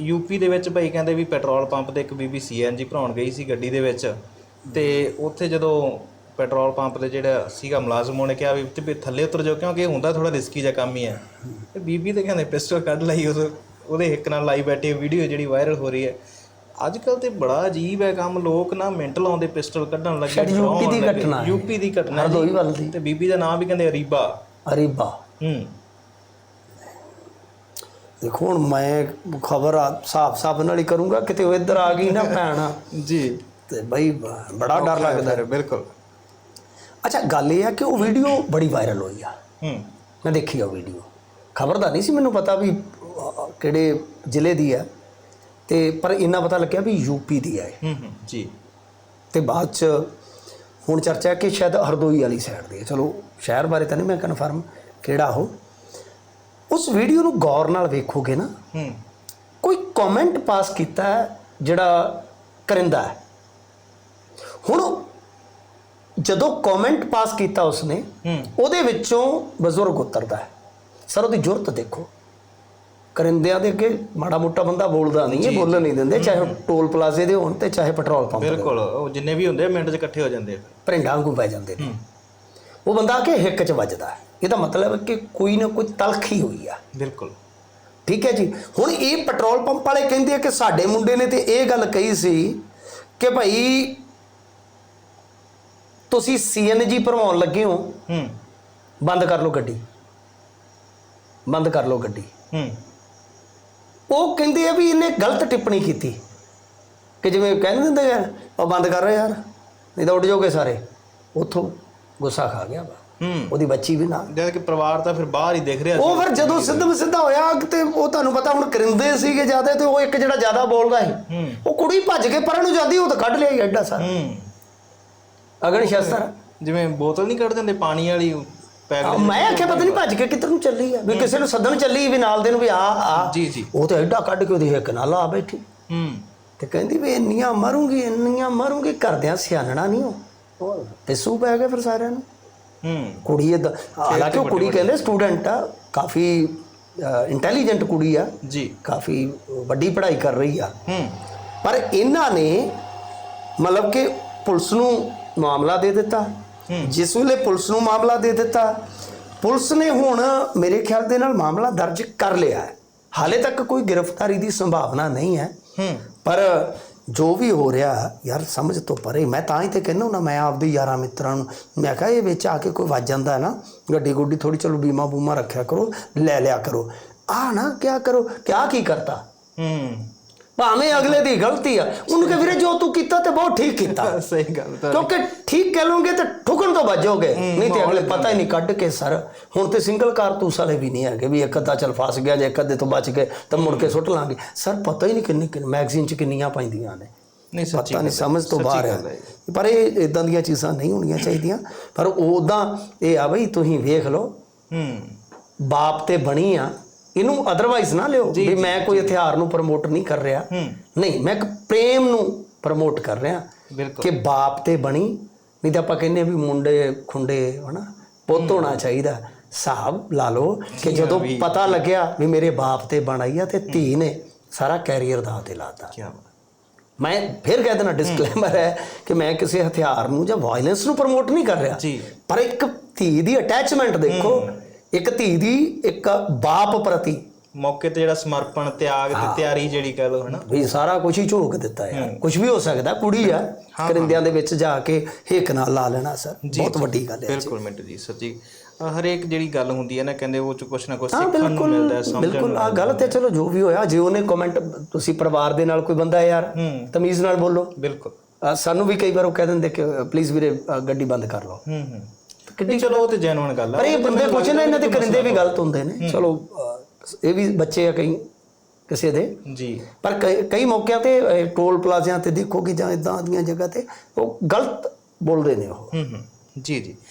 UP ਦੇ ਵਿੱਚ ਭਾਈ ਕਹਿੰਦੇ ਵੀ ਪੈਟਰੋਲ ਪੰਪ ਤੇ ਇੱਕ ਬੀਬੀ ਸੀਐਨਜੀ ਭਰਾਉਣ ਗਈ ਸੀ ਗੱਡੀ ਦੇ ਵਿੱਚ ਤੇ ਉੱਥੇ ਜਦੋਂ ਪੈਟਰੋਲ ਪੰਪ ਦੇ ਜਿਹੜਾ ਸੀਗਾ ਮੁਲਾਜ਼ਮ ਉਹਨੇ ਕਿਹਾ ਵੀ ਥੱਲੇ ਉਤਰ ਜਾਓ ਕਿਉਂਕਿ ਇਹ ਹੁੰਦਾ ਥੋੜਾ ਰਿਸਕੀ ਜਿਹਾ ਕੰਮ ਹੀ ਹੈ ਤੇ ਬੀਬੀ ਤੇ ਕਹਿੰਦੇ ਪਿਸਟਲ ਕੱਢ ਲਈ ਉਸ ਉਹਦੇ ਹਿੱਕ ਨਾਲ ਲਾਈ ਬੈਠੀ ਵੀਡੀਓ ਜਿਹੜੀ ਵਾਇਰਲ ਹੋ ਰਹੀ ਹੈ ਅੱਜ ਕੱਲ ਤੇ ਬੜਾ ਅਜੀਬ ਹੈ ਕੰਮ ਲੋਕ ਨਾ ਮਿੰਟ ਲਾਉਂਦੇ ਪਿਸਟਲ ਕੱਢਣ ਲੱਗੇ ਯੂਪੀ ਦੀ। ਘਟਨਾ। ਯੂਪੀ ਦੀ ਘਟਨਾ ਹਰਦੋਈ ਜੀ। ਵੱਲ ਦੀ ਤੇ ਬੀਬੀ ਦਾ ਨਾਮ ਵੀ ਕਹਿੰਦੇ ਅਰੀਬਾ ਅਰੀਬਾ ਹੂੰ ਦੇਖੋ ਹੁਣ ਮੈਂ ਖਬਰ ਸਾਫ-ਸਾਫ ਨਾਲ ਹੀ ਕਰੂੰਗਾ ਕਿਤੇ ਉਹ ਇੱਧਰ ਆ ਗਈ ਨਾ ਭੈਣ। ਜੀ। ਤੇ ਬਈ ਬੜਾ ਡਰ ਲੱਗਦਾ। ਹੈ। ਬਿਲਕੁਲ। ਅੱਛਾ ਗੱਲ ਇਹ ਹੈ ਕਿ ਉਹ ਵੀਡੀਓ ਬੜੀ ਵਾਇਰਲ ਹੋਈ ਆ। ਹੂੰ। ਮੈਂ ਦੇਖੀ ਉਹ ਵੀਡੀਓ। ਖਬਰ ਦਾ ਨਹੀਂ ਸੀ ਮੈਨੂੰ ਪਤਾ ਵੀ ਕਿਹੜੇ ਜ਼ਿਲ੍ਹੇ ਦੀ ਹੈ ਤੇ ਪਰ ਇੰਨਾ ਪਤਾ ਲੱਗਿਆ ਵੀ ਯੂਪੀ ਦੀ ਹੈ ਹੂੰ ਹੂੰ ਜੀ। ਤੇ ਬਾਅਦ ਚ ਹੁਣ ਚਰਚਾ ਹੈ ਕਿ ਸ਼ਾਇਦ ਹਰਦੋਈ ਵਾਲੀ ਸਾਈਡ ਦੀ ਹੈ ਚਲੋ ਸ਼ਹਿਰ ਬਾਰੇ ਤਾਂ ਨਹੀਂ ਮੈਂ ਕਨਫਰਮ ਕਿਹੜਾ ਉਹ। ਉਸ ਵੀਡੀਓ ਨੂੰ ਗੌਰ ਨਾਲ ਵੇਖੋਗੇ ਨਾ ਹੂੰ। ਕੋਈ ਕਮੈਂਟ ਪਾਸ ਕੀਤਾ ਹੈ ਜਿਹੜਾ ਕਰਿੰਦਾ ਹੈ। ਹੁਣ ਜਦੋਂ ਕਮੈਂਟ ਪਾਸ ਕੀਤਾ ਉਸਨੇ ਹੂੰ। ਉਹਦੇ ਵਿੱਚੋਂ ਬਜ਼ੁਰਗ ਉਤਰਦਾ ਹੈ। ਸਰ ਉਹਦੀ ਜ਼ਰੂਰਤ ਦੇਖੋ। ਕਰਿੰਦਿਆਂ ਦੇ ਅੱਗੇ ਮਾੜਾ ਮੋਟਾ ਬੰਦਾ ਬੋਲਦਾ ਨਹੀਂ ਇਹ ਬੋਲਣ ਨਹੀਂ ਦਿੰਦੇ ਚਾਹੇ ਉਹ ਟੋਲ ਪਲਾਜ਼ੇ ਦੇ ਹੋਣ ਤੇ ਚਾਹੇ ਪੈਟਰੋਲ ਪੰਪ ਦੇ ਬਿਲਕੁਲ ਉਹ ਜਿੰਨੇ ਵੀ ਹੁੰਦੇ ਮਿੰਟ 'ਚ ਇਕੱਠੇ ਹੋ ਜਾਂਦੇ ਆ। ਭਰਿੰਡਾਂ ਵਾਂਗੂ ਪੈ ਜਾਂਦੇ ਨੇ। ਉਹ ਬੰਦਾ ਕੇ ਹਿੱਕ 'ਚ ਵੱਜਦਾ ਹੈ। ਇਹਦਾ ਮਤਲਬ ਹੈ ਕਿ ਕੋਈ ਨਾ ਕੋਈ ਤਲਖੀ ਹੋਈ ਆ। ਬਿਲਕੁਲ। ਠੀਕ ਹੈ ਜੀ? ਹੁਣ ਇਹ ਪੈਟਰੋਲ ਪੰਪ ਵਾਲੇ ਕਹਿੰਦੇ ਆ ਕਿ ਸਾਡੇ ਮੁੰਡੇ ਨੇ ਤੇ ਇਹ ਗੱਲ ਕਹੀ ਸੀ ਕਿ ਭਾਈ ਤੁਸੀਂ ਸੀਐਨਜੀ ਭਰਵਾਉਣ ਲੱਗੇ ਹੋ। ਹੂੰ। ਬੰਦ ਕਰ ਲਓ ਗੱਡੀ। ਬੰਦ ਕਰ ਲਓ ਗੱਡੀ। ਹੂੰ। ਉਹ ਕਹਿੰਦੇ ਆ ਵੀ ਇਹਨੇ ਗਲਤ ਟਿੱਪਣੀ ਕੀਤੀ। ਕਿ ਜਿਵੇਂ ਕਹਿੰਦੇ ਹੁੰਦੇ ਆ ਉਹ ਬੰਦ ਕਰ ਰਹੇ ਯਾਰ ਨਹੀਂ ਤਾਂ ਉੱਡ ਜਾਓਗੇ ਸਾਰੇ। ਉੱਥੋਂ ਗੁੱਸਾ ਖਾ ਗਿਆ ਵਾ। ਹੂੰ ਉਹਦੀ ਬੱਚੀ ਵੀ ਨਾਲ। ਜਦ ਕਿ ਪਰਿਵਾਰ ਤਾਂ ਫਿਰ ਬਾਹਰ ਹੀ ਦਿਖ ਰਿਹਾ ਸੀ। ਉਹ ਫਿਰ ਜਦੋਂ ਸਿੱਧਮ ਸਿੱਧਾ ਹੋਇਆ ਤੇ ਉਹ ਤੁਹਾਨੂੰ ਪਤਾ ਹੁਣ ਕਰਿੰਦੇ ਸੀਗੇ ਜ਼ਿਆਦਾ ਤੇ ਉਹ ਇੱਕ ਜਿਹੜਾ ਜ਼ਿਆਦਾ ਬੋਲਦਾ ਸੀ ਉਹ ਕੁੜੀ ਭੱਜ ਕੇ ਪਰਾਂ ਨੂੰ ਜਾਂਦੀ ਉਹ ਤਾਂ ਕੱਢ ਲਿਆ ਐਡਾ ਸਾਰਾ। ਹੂੰ। ਅਗਨ ਸ਼ਸਤਰ। ਜਿਵੇਂ ਬੋਤਲ ਨਹੀਂ ਕੱਢ ਦਿੰਦੇ ਪਾਣੀ ਵਾਲੀ ਪੈਕ ਮੈਂ ਆਖਿਆ ਪਤਾ ਨਹੀਂ ਭੱਜ ਕੇ ਕਿੱਧਰ ਨੂੰ ਚੱਲੀ ਆ ਵੀ ਕਿਸੇ ਨੂੰ ਸੱਦਣ ਚੱਲੀ ਵੀ ਨਾਲ ਦੇ ਨੂੰ ਵੀ ਆ ਆ। ਜੀ ਜੀ। ਉਹ ਤਾਂ ਐਡਾ ਕੱਢ ਕੇ ਉਹਦੀ ਹਿੱਕ ਨਾਲ ਆ ਬੈਠੀ। ਹੂੰ। ਤੇ ਕਹਿੰਦੀ ਵੀ ਇੰਨੀਆਂ ਮਰੂੰਗੀ ਇੰਨੀਆਂ ਮਰੂੰਗੀ ਕਰਦਿਆਂ ਸਿਆਣਣਾ ਨਹੀਂ ਉਹ। ਪਿੱਸੂ ਪੈ ਗਏ ਫਿਰ ਸਾਰਿਆਂ ਨੂੰ। ਕੁੜੀ ਏਦਾਂ ਹਾਲਾਂਕਿ ਉਹ ਕੁੜੀ ਕਹਿੰਦੇ ਸਟੂਡੈਂਟ ਆ ਕਾਫੀ ਇੰਟੈਲੀਜੈਂਟ ਕੁੜੀ ਆ। ਜੀ। ਕਾਫੀ ਵੱਡੀ ਪੜ੍ਹਾਈ ਕਰ ਰਹੀ ਆ। ਹੂੰ। ਪਰ ਇਹਨਾਂ ਨੇ ਮਤਲਬ ਕਿ ਪੁਲਿਸ ਨੂੰ ਮਾਮਲਾ ਦੇ ਦਿੱਤਾ। ਜਿਸ ਵੇਲੇ ਪੁਲਿਸ ਨੂੰ ਮਾਮਲਾ ਦੇ ਦਿੱਤਾ ਪੁਲਿਸ ਨੇ ਹੁਣ ਮੇਰੇ ਖਿਆਲ ਦੇ ਨਾਲ ਮਾਮਲਾ ਦਰਜ ਕਰ ਲਿਆ ਹੈ। ਹਾਲੇ ਤੱਕ ਕੋਈ ਗ੍ਰਿਫਤਾਰੀ ਦੀ ਸੰਭਾਵਨਾ ਨਹੀਂ ਹੈ। ਹੂੰ। ਪਰ ਜੋ ਵੀ ਹੋ ਰਿਹਾ, ਯਾਰ ਸਮਝ ਤੋਂ ਪਰੇ। ਮੈਂ ਤਾਂ ਹੀ ਤੇ ਕਹਿੰਦਾ ਨਾ ਮੈਂ ਆਪਦੇ ਯਾਰਾਂ ਮਿੱਤਰਾਂ ਨੂੰ। ਮੈਂ ਕਿਹਾ, ਇਹ ਵਿੱਚ ਆ ਕੇ ਕੋਈ ਵੱਜ ਜਾਂਦਾ ਹੈ ਨਾ, ਗੱਡੀ ਗੁੱਡੀ ਥੋੜੀ ਚਲੋ ਬੀਮਾ ਬੂਮਾ ਰੱਖਿਆ ਕਰੋ, ਲੈ ਲਿਆ ਕਰੋ। ਆ ਨਾ, ਕਿਆ ਕਰੋ, ਕਿਆ ਕੀ ਕਰਤਾ? ਹੂੰ। ਭਾਵੇਂ ਅਗਲੇ ਦੀ ਗਲਤੀ ਆ। ਉਹਨੂੰ ਕਹੇ ਵੀਰੇ ਜੋ ਤੂੰ ਕੀਤਾ ਤੇ ਬਹੁਤ ਠੀਕ ਕੀਤਾ। ਸਹੀ ਗੱਲ ਤਾਂ ਕਿਉਂਕਿ ਠੀਕ ਕਹਿ ਲਓਗੇ ਤੇ ਠੁਕਣ ਤੋਂ ਬਚੋਗੇ ਨਹੀਂ ਤੇ ਅਗਲੇ ਪਤਾ ਹੀ ਨਹੀਂ ਕੱਢ ਕੇ ਸਰ। ਹੁਣ ਤੇ ਸਿੰਗਲ ਕਾਰਤੂਸ ਵਾਲੇ ਵੀ ਨਹੀਂ ਹੈਗੇ ਵੀ ਇੱਕ ਅੱਧਾ ਚਲ ਫਸ ਗਿਆ ਜੇ ਇੱਕ ਅੱਧੇ ਤੋਂ ਬਚ ਗਏ ਤਾਂ ਮੁੜ ਕੇ ਸੁੱਟ ਲਾਂਗੇ। ਸਰ ਪਤਾ ਹੀ ਨਹੀਂ ਕਿੰਨੀ ਕਿੰਨੀ ਮੈਗਜ਼ੀਨ ਚ ਕਿੰਨੀਆਂ ਪੈਂਦੀਆਂ ਨੇ। ਨਹੀਂ ਸੱਚੀ ਪਤਾ ਨਹੀਂ ਸਮਝ ਤੋਂ ਬਾਹਰ ਹੈ। ਪਰ ਇਹ ਇਦਾਂ ਦੀਆਂ ਚੀਜ਼ਾਂ ਨਹੀਂ ਹੋਣੀਆਂ ਚਾਹੀਦੀਆਂ। ਪਰ ਉਦਾਂ ਇਹ ਆ ਬਈ ਤੁਸੀਂ ਵੇਖ ਲਓ। ਹੂੰ। ਬਾਪ ਤੇ ਬਣੀ ਆ। ਇਹਨੂੰ ਅਦਰਵਾਈਜ਼ ਨਾ ਲਿਓ ਵੀ ਮੈਂ ਕੋਈ ਹਥਿਆਰ ਨੂੰ ਪ੍ਰਮੋਟ ਨਹੀਂ ਕਰ ਰਿਹਾ। ਨਹੀਂ ਮੈਂ ਇੱਕ ਪ੍ਰੇਮ ਨੂੰ ਪ੍ਰਮੋਟ ਕਰ ਰਿਹਾ ਕਿ ਬਾਪ ਤੇ ਬਣੀ ਨਹੀਂ ਤਾਂ ਆਪਾਂ ਕਹਿੰਦੇ ਵੀ ਮੁੰਡੇ ਖੁੰਡੇ ਹਨਾ ਪੁੱਤ ਹੋਣਾ ਚਾਹੀਦਾ। ਹਿਸਾਬ ਲਾ ਲਓ ਕਿ ਜਦੋਂ ਪਤਾ ਲੱਗਿਆ ਵੀ ਮੇਰੇ ਬਾਪ ਤੇ ਬਣਾਈ ਆ ਤੇ ਧੀ ਨੇ ਸਾਰਾ ਕੈਰੀਅਰ ਦਾ ਤੇ ਲਾਤਾ। ਕੀ ਮੈਂ ਫਿਰ ਕਹਿ ਦੇਣਾ ਡਿਸਕਲੇਮਰ ਹੈ ਕਿ ਮੈਂ ਕਿਸੇ ਹਥਿਆਰ ਨੂੰ ਜਾਂ ਵਾਇਲੈਂਸ ਨੂੰ ਪ੍ਰਮੋਟ ਨਹੀਂ ਕਰ ਰਿਹਾ। ਪਰ ਇੱਕ ਧੀ ਦੀ ਅਟੈਚਮੈਂਟ ਦੇਖੋ ਇੱਕ ਧੀ ਦੀ ਇੱਕ ਬਾਪ ਪ੍ਰਤੀ। ਮੌਕੇ ਤੇ ਜਿਹੜਾ ਸਮਰਪਣ ਤਿਆਗ ਤੇ ਤਿਆਰੀ ਜਿਹੜੀ ਕਹਿ ਲੋ ਹਨਾ? ਵੀ ਸਾਰਾ ਕੁਝ ਹੀ ਝੋਕ ਦਿੱਤਾ ਯਾਰ। ਕੁਝ ਵੀ ਹੋ ਸਕਦਾ ਕੁੜੀ ਆ ਕਰਿੰਦਿਆਂ ਦੇ ਵਿੱਚ ਜਾ ਕੇ ਹਿੱਕ ਨਾਲ ਲਾ ਲੈਣਾ ਸਰ। ਬਹੁਤ ਵੱਡੀ ਗੱਲ ਹੈ ਬਿਲਕੁਲ ਮਿੰਟੂ ਜੀ ਸੱਚੀ ਹਰੇਕ ਜਿਹੜੀ ਗੱਲ ਹੁੰਦੀ ਹੈ ਨਾ ਕਹਿੰਦੇ ਉਹ ਚ ਕੁਛ ਨਾ ਕੁਛ ਸਿੱਖਣ ਨੂੰ ਮਿਲਦਾ ਹੈ ਸਮਝਣ ਬਿਲਕੁਲ। ਆ ਗਲਤ ਹੈ ਚਲੋ ਜੋ ਵੀ ਹੋਇਆ ਜੇ ਉਹਨੇ ਕਮੈਂਟ ਤੁਸੀਂ ਪਰਿਵਾਰ ਦੇ ਨਾਲ ਕੋਈ ਬੰਦਾ ਯਾਰ ਤਮੀਜ਼ ਨਾਲ ਬੋਲੋ। ਬਿਲਕੁਲ। ਸਾਨੂੰ ਵੀ ਕਈ ਵਾਰ ਉਹ ਕਹਿ ਦਿੰਦੇ ਕਿ ਪਲੀਜ਼ ਵੀਰੇ ਗੱਡੀ ਬੰਦ ਕਰ ਲਓ। ਹੂੰ ਹੂੰ। ਕਿੰਨੀ ਚਲੋ ਉਹ ਤੇ ਜੈਨੂਇਨ ਗੱਲ ਆ। ਪਰ ਇਹ ਬੰਦੇ ਕੁਛ ਨਾ ਇਹਨਾਂ ਦੇ ਕਰਿੰਦੇ ਵੀ ਗਲਤ ਹੁੰਦੇ ਨੇ। ਚਲੋ ਇਹ ਵੀ ਬੱਚੇ ਆ ਕਈ ਕਿਸੇ ਦੇ। ਜੀ। ਪਰ ਕਈ- ਕਈ ਮੌਕਿਆਂ ਤੇ ਟੋਲ ਪਲਾਜ਼ਿਆਂ ਤੇ ਦੇਖੋ ਕਿ ਜਾਂ ਇਦਾਂ ਦੀਆਂ ਜਗ੍ਹਾ ਤੇ ਉਹ ਗਲਤ ਬੋਲਦੇ ਨੇ ਉਹ। ਹੂੰ ਹੂੰ। ਜੀ ਜੀ।